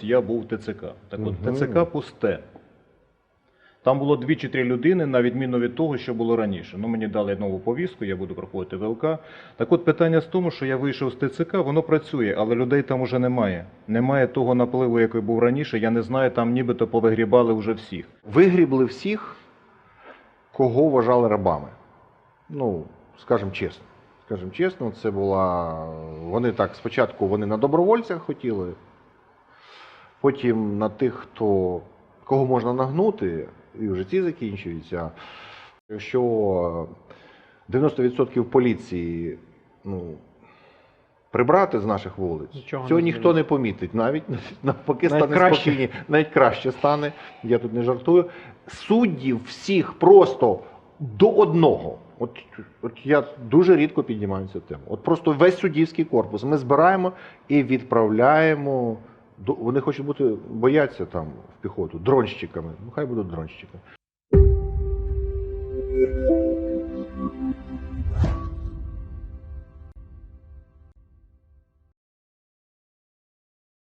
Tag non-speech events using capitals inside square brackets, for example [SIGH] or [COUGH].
Я був в ТЦК. Так от, Мгм. ТЦК пусте. Там було дві чи три людини, на відміну від того, що було раніше. Ну, мені дали нову повістку, я буду проходити ВЛК. Так от питання в тому, що я вийшов з ТЦК, воно працює, але людей там уже немає. Немає того напливу, який був раніше. Я не знаю, там нібито повигрібали вже всіх. Вигрібли всіх, кого вважали рабами. Ну, скажімо чесно. Скажімо чесно, це була. Вони так спочатку вони на добровольцях хотіли, потім на тих, хто кого можна нагнути, і в житті закінчується. Якщо 90% поліції ну, прибрати з наших вулиць, Нічого цього не ніхто не помітить. Навіть [LAUGHS] навпаки Навіть стане краще. спокійні, навіть краще стане. Я тут не жартую. Суддів всіх просто до одного. От, от я дуже рідко піднімаю цю тему. От просто весь суддівський корпус ми збираємо і відправляємо. Вони хочуть бути, бояться там в піхоту, дронщиками. Ну хай будуть дронщиками.